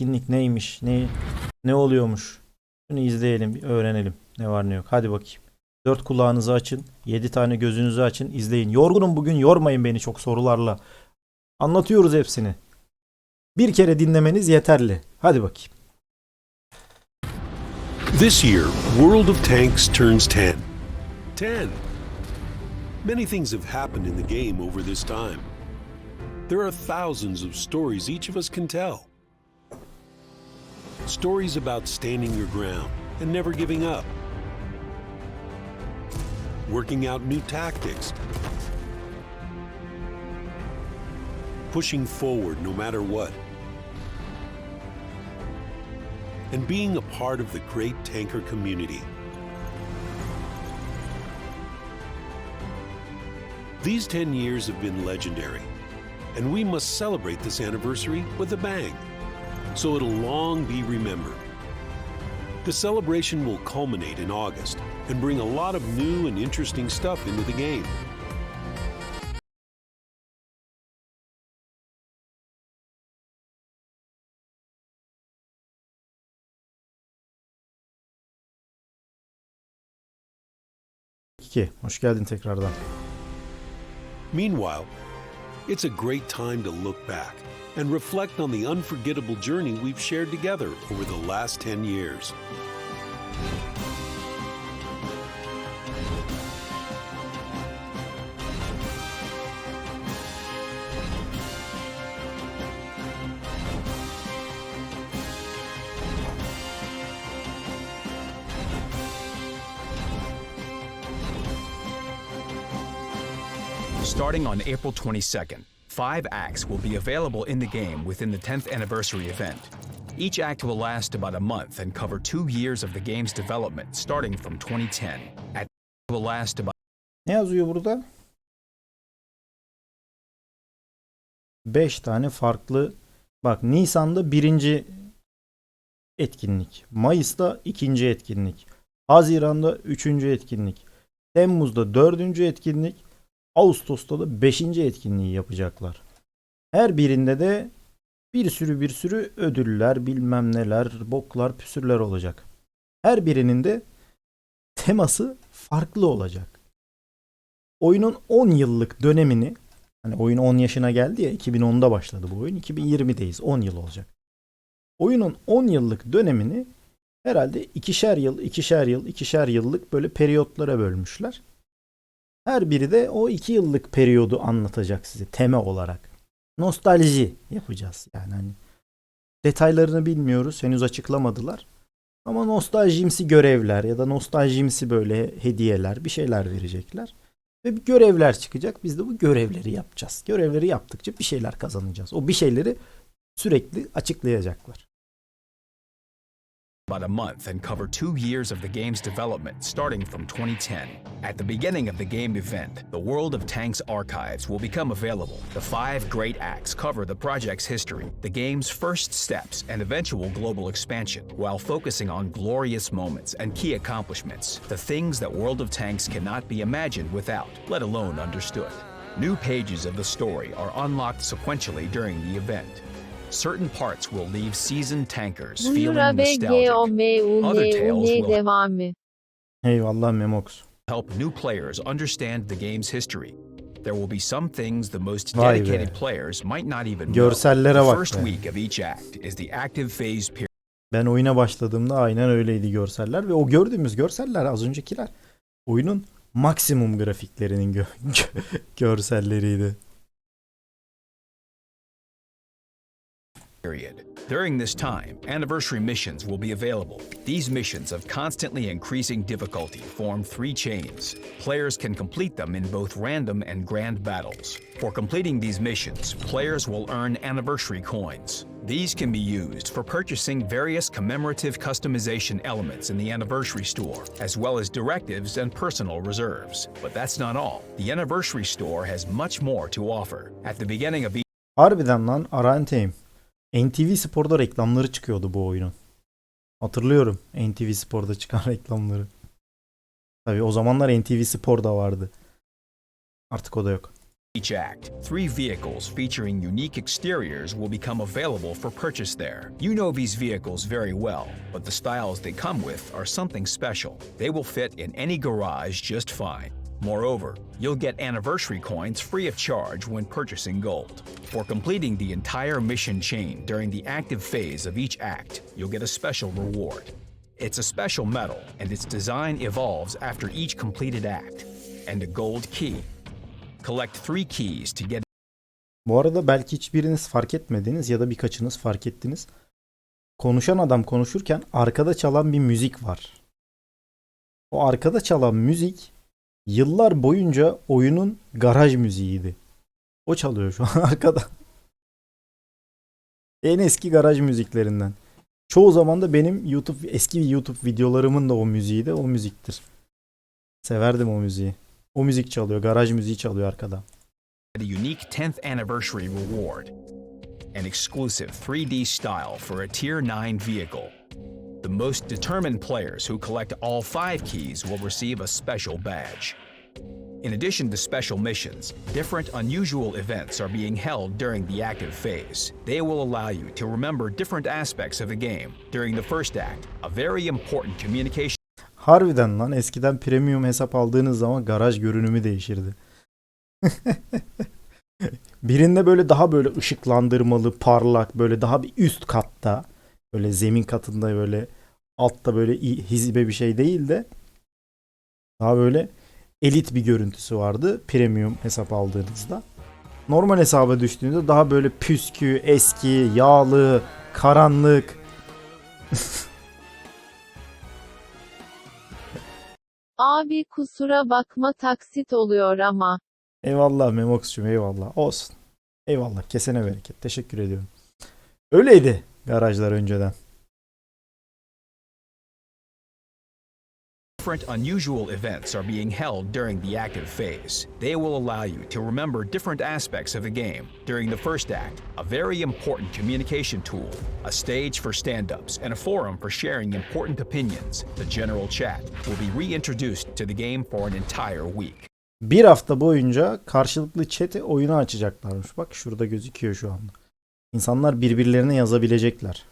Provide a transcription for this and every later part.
etkinlik neymiş, ne ne oluyormuş. Şunu izleyelim, bir öğrenelim. Ne var ne yok. Hadi bakayım. Dört kulağınızı açın. Yedi tane gözünüzü açın. izleyin. Yorgunum bugün. Yormayın beni çok sorularla. Anlatıyoruz hepsini. Bir kere dinlemeniz yeterli. Hadi bakayım. This year, World of Tanks turns 10. 10. Many things have happened in the game over this time. There are thousands of stories each of us can tell. Stories about standing your ground and never giving up. Working out new tactics. Pushing forward no matter what. and being a part of the great tanker community. These 10 years have been legendary, and we must celebrate this anniversary with a bang, so it'll long be remembered. The celebration will culminate in August and bring a lot of new and interesting stuff into the game. İki. Hoş geldin tekrardan. Meanwhile, it's a great time to look back and reflect on the unforgettable journey we've shared together over the last 10 years. Starting on April 22nd, five acts will be available in the game within the 10th anniversary event. Each act will last about a month and cover two years of the game's development, starting from 2010. At will last about Ne yazıyor burada? 5 tane farklı bak Nisan'da birinci etkinlik. Mayıs'ta ikinci etkinlik. Haziran'da üçüncü etkinlik. Temmuz'da dördüncü etkinlik. Ağustos'ta da beşinci etkinliği yapacaklar. Her birinde de bir sürü bir sürü ödüller, bilmem neler, boklar, püsürler olacak. Her birinin de teması farklı olacak oyunun 10 yıllık dönemini hani oyun 10 yaşına geldi ya 2010'da başladı bu oyun 2020'deyiz 10 yıl olacak. Oyunun 10 yıllık dönemini herhalde ikişer yıl ikişer yıl ikişer yıllık böyle periyotlara bölmüşler. Her biri de o 2 yıllık periyodu anlatacak size tema olarak. Nostalji yapacağız yani hani detaylarını bilmiyoruz henüz açıklamadılar. Ama nostaljimsi görevler ya da nostaljimsi böyle hediyeler bir şeyler verecekler. Ve bir görevler çıkacak. Biz de bu görevleri yapacağız. Görevleri yaptıkça bir şeyler kazanacağız. O bir şeyleri sürekli açıklayacaklar. About a month and cover two years of the game's development, starting from 2010. At the beginning of the game event, the World of Tanks archives will become available. The five great acts cover the project's history, the game's first steps, and eventual global expansion, while focusing on glorious moments and key accomplishments, the things that World of Tanks cannot be imagined without, let alone understood. New pages of the story are unlocked sequentially during the event. Certain parts will leave seasoned tankers feeling abi nostalgic. Other tales G-O-M-U-N will- devamı. Eyvallah Memox. help new players understand the game's history. There will be some things the most Vay be. dedicated players might not even know. Görsellere the bak first be. week of each act is the active phase period. Ben oyuna başladığımda aynen öyleydi görseller ve o gördüğümüz görseller az öncekiler oyunun maksimum grafiklerinin gö- görselleriydi. Period. During this time, anniversary missions will be available. These missions of constantly increasing difficulty form three chains. Players can complete them in both random and grand battles. For completing these missions, players will earn anniversary coins. These can be used for purchasing various commemorative customization elements in the anniversary store, as well as directives and personal reserves. But that's not all. The anniversary store has much more to offer. At the beginning of each Harbiden lan Aranteyim. NTV Spor'da reklamları çıkıyordu bu oyunun. Hatırlıyorum NTV Spor'da çıkan reklamları. Tabii o zamanlar NTV Spor da vardı. Artık o da yok. each act, three vehicles featuring unique exteriors will become available for purchase there. You know these vehicles very well, but the styles they come with are something special. They will fit in any garage just fine. Moreover, you'll get anniversary coins free of charge when purchasing gold. For completing the entire mission chain during the active phase of each act, you'll get a special reward. It's a special medal, and its design evolves after each completed act. And a gold key. Collect three keys to get Bu arada belki hiçbiriniz fark etmediniz ya da birkaçınız fark ettiniz. Konuşan adam konuşurken arkada çalan bir müzik var. O arkada çalan müzik yıllar boyunca oyunun garaj müziğiydi. O çalıyor şu an arkada. En eski garaj müziklerinden. Çoğu zaman da benim YouTube eski YouTube videolarımın da o müziği de o müziktir. Severdim o müziği. O müzik çalıyor, garaj müziği çalıyor arkada. the unique 10th anniversary reward. An exclusive 3D style for a Tier 9 vehicle. The most determined players who collect all five keys will receive a special badge. In addition to special missions, different unusual events are being held during the active phase. They will allow you to remember different aspects of the game during the first act, a very important communication Harbiden lan eskiden premium hesap aldığınız zaman garaj görünümü değişirdi. Birinde böyle daha böyle ışıklandırmalı, parlak, böyle daha bir üst katta, böyle zemin katında böyle altta böyle hizibe bir şey değil de daha böyle elit bir görüntüsü vardı premium hesap aldığınızda. Normal hesaba düştüğünüzde daha böyle püskü, eski, yağlı, karanlık. Abi kusura bakma taksit oluyor ama. Eyvallah Memox'cum eyvallah. Olsun. Eyvallah. Kesene bereket. Teşekkür ediyorum. Öyleydi garajlar önceden. Different unusual events are being held during the active phase. They will allow you to remember different aspects of the game during the first act, a very important communication tool, a stage for stand ups, and a forum for sharing important opinions. The general chat will be reintroduced to the game for an entire week. Bir hafta boyunca karşılıklı chat'i oyuna açacaklarmış. Bak şurada gözüküyor şu anda. İnsanlar birbirlerine yazabilecekler.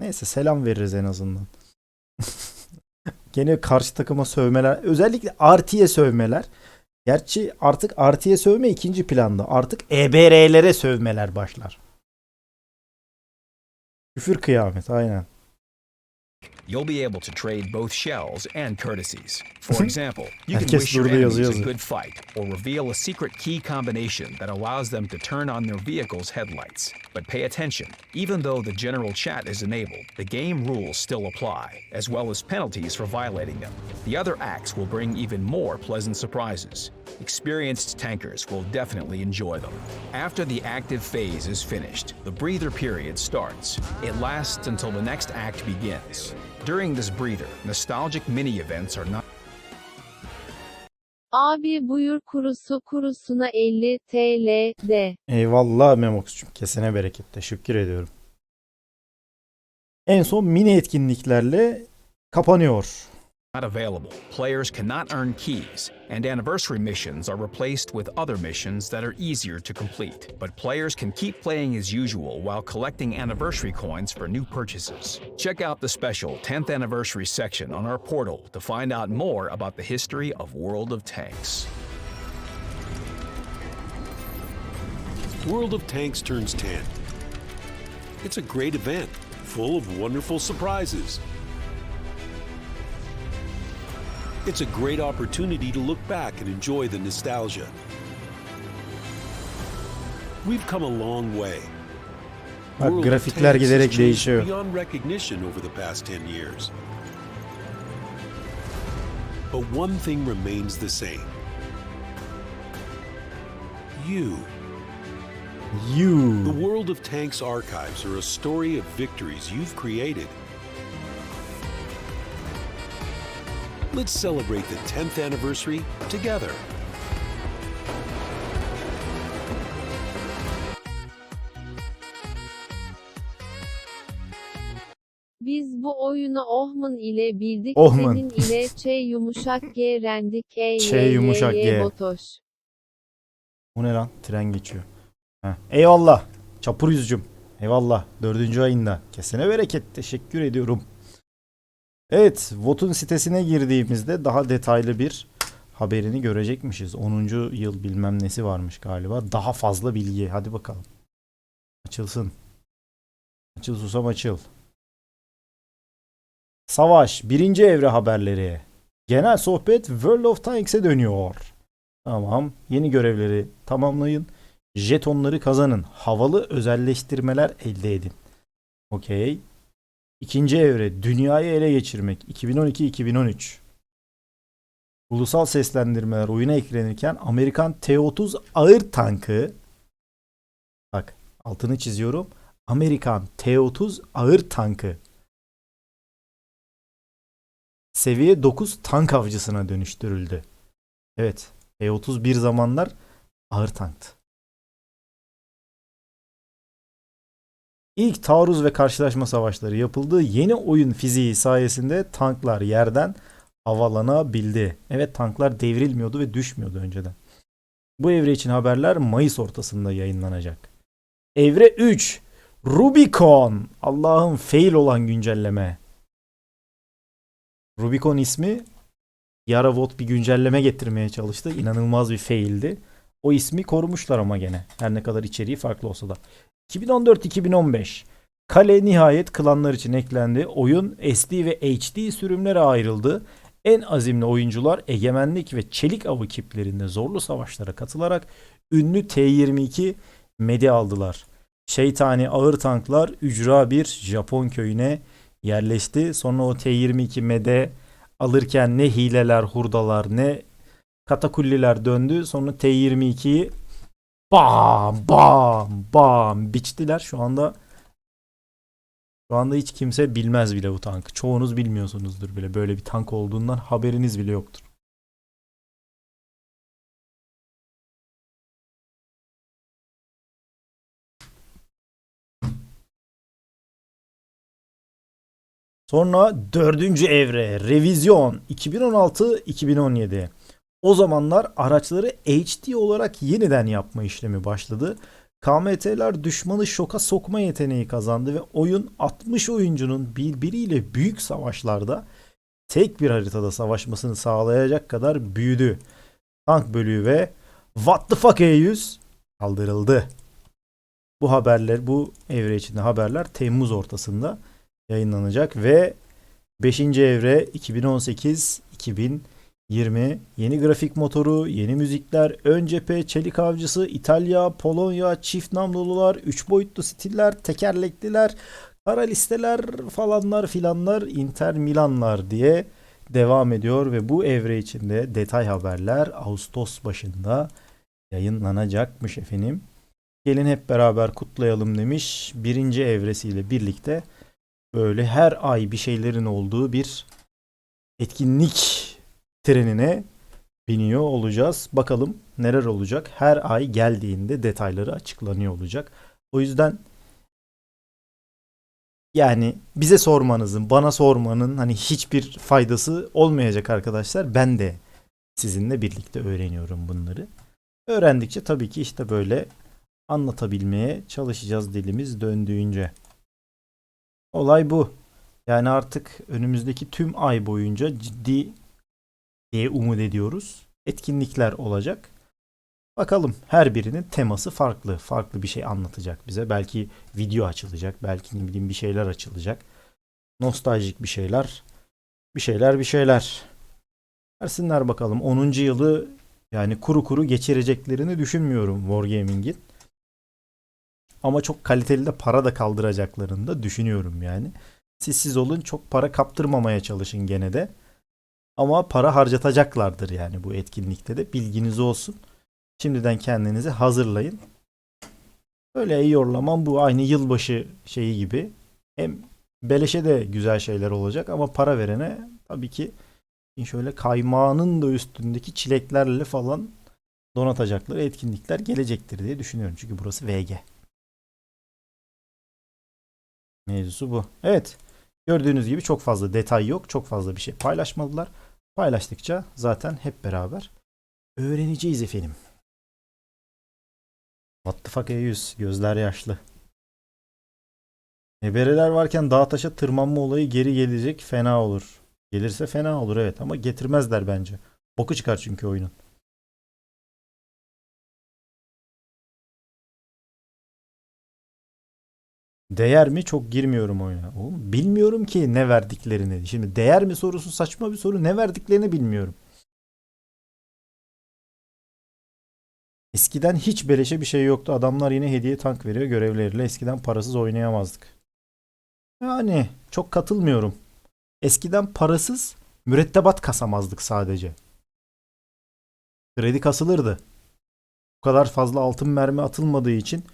Neyse selam veririz en azından. Gene karşı takıma sövmeler. Özellikle Arti'ye sövmeler. Gerçi artık Arti'ye sövme ikinci planda. Artık EBR'lere sövmeler başlar. Küfür kıyamet aynen. You'll be able to trade both shells and courtesies. For example, you can wish your enemies a good fight or reveal a secret key combination that allows them to turn on their vehicle's headlights. But pay attention, even though the general chat is enabled, the game rules still apply, as well as penalties for violating them. The other acts will bring even more pleasant surprises. Experienced tankers will definitely enjoy them. After the active phase is finished, the breather period starts. It lasts until the next act begins. During this breather, nostalgic mini events are not Abi buyur kurusu kurusuna 50 TL de. Eyvallah Memox'cum. Kesene bereket. Teşekkür ediyorum. En son mini etkinliklerle kapanıyor. Available. Players cannot earn keys, and anniversary missions are replaced with other missions that are easier to complete. But players can keep playing as usual while collecting anniversary coins for new purchases. Check out the special 10th anniversary section on our portal to find out more about the history of World of Tanks. World of Tanks turns 10. It's a great event, full of wonderful surprises. It's a great opportunity to look back and enjoy the nostalgia. We've come a long way. Bak grafikler giderek değişiyor. Beyond recognition over the past 10 years. But one thing remains the same. You. You. The World of Tanks archives are a story of victories you've created. Let's celebrate the 10th anniversary together. Biz bu oyunu Ohman ile bildik. Ohman. Senin ile Ç yumuşak G rendik. E Ç yumuşak Y G. botoş. Bu ne lan? Tren geçiyor. Heh. Eyvallah. Çapur yüzcüm. Eyvallah. Dördüncü ayında. Kesene bereket. Teşekkür ediyorum. Evet. Vot'un sitesine girdiğimizde daha detaylı bir haberini görecekmişiz. 10. yıl bilmem nesi varmış galiba. Daha fazla bilgi. Hadi bakalım. Açılsın. Açıl susam açıl. Savaş. Birinci evre haberleri. Genel sohbet World of Tanks'e dönüyor. Tamam. Yeni görevleri tamamlayın. Jetonları kazanın. Havalı özelleştirmeler elde edin. Okey. İkinci evre dünyayı ele geçirmek 2012-2013. Ulusal seslendirmeler oyuna eklenirken Amerikan T-30 ağır tankı bak altını çiziyorum. Amerikan T-30 ağır tankı seviye 9 tank avcısına dönüştürüldü. Evet. T-30 bir zamanlar ağır tanktı. İlk taarruz ve karşılaşma savaşları yapıldığı yeni oyun fiziği sayesinde tanklar yerden havalanabildi. Evet tanklar devrilmiyordu ve düşmüyordu önceden. Bu evre için haberler Mayıs ortasında yayınlanacak. Evre 3 Rubicon. Allah'ın fail olan güncelleme. Rubicon ismi Yaravot bir güncelleme getirmeye çalıştı. İnanılmaz bir faildi. O ismi korumuşlar ama gene. Her ne kadar içeriği farklı olsa da. 2014-2015 Kale nihayet klanlar için eklendi. Oyun SD ve HD sürümlere ayrıldı. En azimli oyuncular egemenlik ve çelik avı kiplerinde zorlu savaşlara katılarak ünlü T-22 medi aldılar. Şeytani ağır tanklar ücra bir Japon köyüne yerleşti. Sonra o T-22 mede alırken ne hileler, hurdalar ne katakulliler döndü. Sonra T-22'yi bam bam bam biçtiler. Şu anda şu anda hiç kimse bilmez bile bu tankı. Çoğunuz bilmiyorsunuzdur bile. Böyle bir tank olduğundan haberiniz bile yoktur. Sonra dördüncü evre revizyon 2016-2017. O zamanlar araçları HD olarak yeniden yapma işlemi başladı. KMT'ler düşmanı şoka sokma yeteneği kazandı ve oyun 60 oyuncunun birbiriyle büyük savaşlarda tek bir haritada savaşmasını sağlayacak kadar büyüdü. Tank bölüğü ve What the fuck E100 kaldırıldı. Bu haberler, bu evre içinde haberler Temmuz ortasında yayınlanacak ve 5. evre 2018-2020 yeni grafik motoru, yeni müzikler, ön cephe, çelik avcısı, İtalya, Polonya, çift namlulular, 3 boyutlu stiller, tekerlekliler, kara listeler falanlar filanlar, Inter Milanlar diye devam ediyor ve bu evre içinde detay haberler Ağustos başında yayınlanacakmış efendim. Gelin hep beraber kutlayalım demiş. Birinci evresiyle birlikte böyle her ay bir şeylerin olduğu bir etkinlik trenine biniyor olacağız. Bakalım neler olacak. Her ay geldiğinde detayları açıklanıyor olacak. O yüzden yani bize sormanızın, bana sormanın hani hiçbir faydası olmayacak arkadaşlar. Ben de sizinle birlikte öğreniyorum bunları. Öğrendikçe tabii ki işte böyle anlatabilmeye çalışacağız dilimiz döndüğünce. Olay bu. Yani artık önümüzdeki tüm ay boyunca ciddi diye umut ediyoruz. Etkinlikler olacak. Bakalım her birinin teması farklı. Farklı bir şey anlatacak bize. Belki video açılacak. Belki ne bileyim bir şeyler açılacak. Nostaljik bir şeyler. Bir şeyler bir şeyler. Versinler bakalım. 10. yılı yani kuru kuru geçireceklerini düşünmüyorum Wargaming'in. Ama çok kaliteli de para da kaldıracaklarını da düşünüyorum yani. Siz siz olun çok para kaptırmamaya çalışın gene de. Ama para harcatacaklardır yani bu etkinlikte de bilginiz olsun. Şimdiden kendinizi hazırlayın. Böyle yorlamam bu aynı yılbaşı şeyi gibi. Hem beleşe de güzel şeyler olacak ama para verene tabii ki şöyle kaymağının da üstündeki çileklerle falan donatacakları etkinlikler gelecektir diye düşünüyorum. Çünkü burası VG. Mevzusu bu. Evet. Gördüğünüz gibi çok fazla detay yok. Çok fazla bir şey paylaşmadılar. Paylaştıkça zaten hep beraber öğreneceğiz efendim. What the fuck E100? Gözler yaşlı. Ebereler varken dağ taşa tırmanma olayı geri gelecek fena olur. Gelirse fena olur evet ama getirmezler bence. Boku çıkar çünkü oyunun. Değer mi? Çok girmiyorum oyuna. Oğlum, bilmiyorum ki ne verdiklerini. Şimdi değer mi sorusu saçma bir soru. Ne verdiklerini bilmiyorum. Eskiden hiç beleşe bir şey yoktu. Adamlar yine hediye tank veriyor görevleriyle. Eskiden parasız oynayamazdık. Yani çok katılmıyorum. Eskiden parasız mürettebat kasamazdık sadece. Kredi kasılırdı. Bu kadar fazla altın mermi atılmadığı için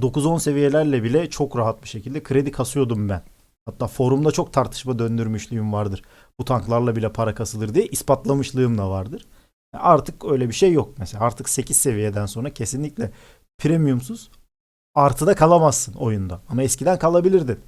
9-10 seviyelerle bile çok rahat bir şekilde kredi kasıyordum ben. Hatta forumda çok tartışma döndürmüşlüğüm vardır. Bu tanklarla bile para kasılır diye ispatlamışlığım da vardır. Artık öyle bir şey yok mesela. Artık 8 seviyeden sonra kesinlikle premiumsuz artıda kalamazsın oyunda. Ama eskiden kalabilirdin.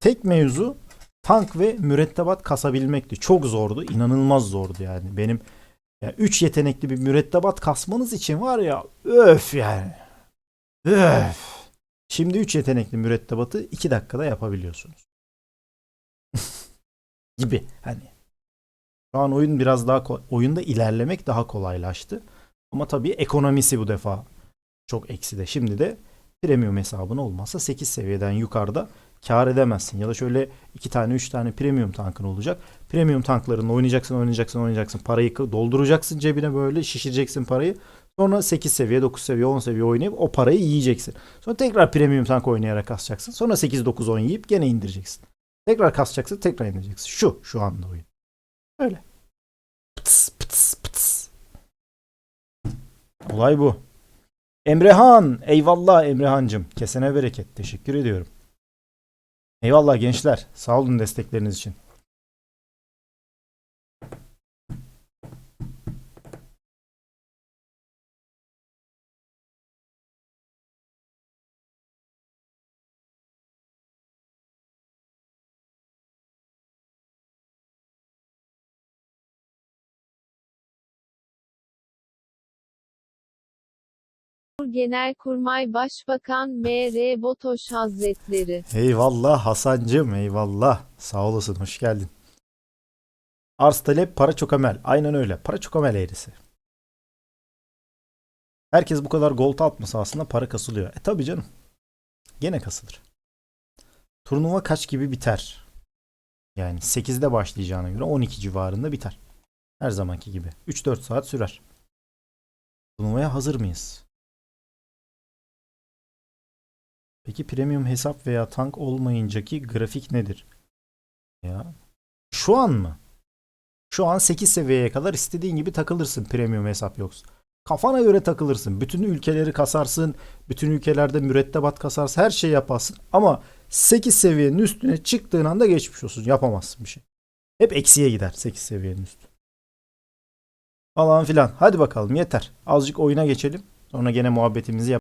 Tek mevzu tank ve mürettebat kasabilmekti. Çok zordu. inanılmaz zordu yani. Benim 3 yetenekli bir mürettebat kasmanız için var ya öf yani. Öf. Şimdi 3 yetenekli mürettebatı 2 dakikada yapabiliyorsunuz. Gibi hani. Şu an oyun biraz daha oyunda ilerlemek daha kolaylaştı. Ama tabii ekonomisi bu defa çok ekside. Şimdi de premium hesabın olmazsa 8 seviyeden yukarıda kar edemezsin. Ya da şöyle 2 tane 3 tane premium tankın olacak. Premium tanklarınla oynayacaksın oynayacaksın oynayacaksın. Parayı dolduracaksın cebine böyle şişireceksin parayı. Sonra 8 seviye 9 seviye 10 seviye oynayıp o parayı yiyeceksin. Sonra tekrar premium tank oynayarak kasacaksın. Sonra 8 9 10 yiyip gene indireceksin. Tekrar kasacaksın tekrar indireceksin. Şu şu anda oyun. Öyle. Pıtıs pıtıs pıtıs. Olay bu. Emrehan. Eyvallah Emrehancım. Kesene bereket. Teşekkür ediyorum. Eyvallah gençler. Sağ olun destekleriniz için. Genelkurmay Başbakan M.R. Botoş Hazretleri. Eyvallah Hasancım. Eyvallah. Sağ olasın. Hoş geldin. Arz talep para çok amel. Aynen öyle. Para çok amel eğrisi. Herkes bu kadar gold atmasa aslında para kasılıyor. E tabi canım. Gene kasılır. Turnuva kaç gibi biter? Yani 8'de başlayacağına göre 12 civarında biter. Her zamanki gibi. 3-4 saat sürer. Turnuvaya hazır mıyız? Peki premium hesap veya tank olmayıncaki grafik nedir? Ya şu an mı? Şu an 8 seviyeye kadar istediğin gibi takılırsın premium hesap yoksa. Kafana göre takılırsın. Bütün ülkeleri kasarsın. Bütün ülkelerde mürettebat kasarsın. Her şey yaparsın. Ama 8 seviyenin üstüne çıktığın anda geçmiş olsun. Yapamazsın bir şey. Hep eksiye gider 8 seviyenin üstü. Falan filan. Hadi bakalım yeter. Azıcık oyuna geçelim. Sonra gene muhabbetimizi yap.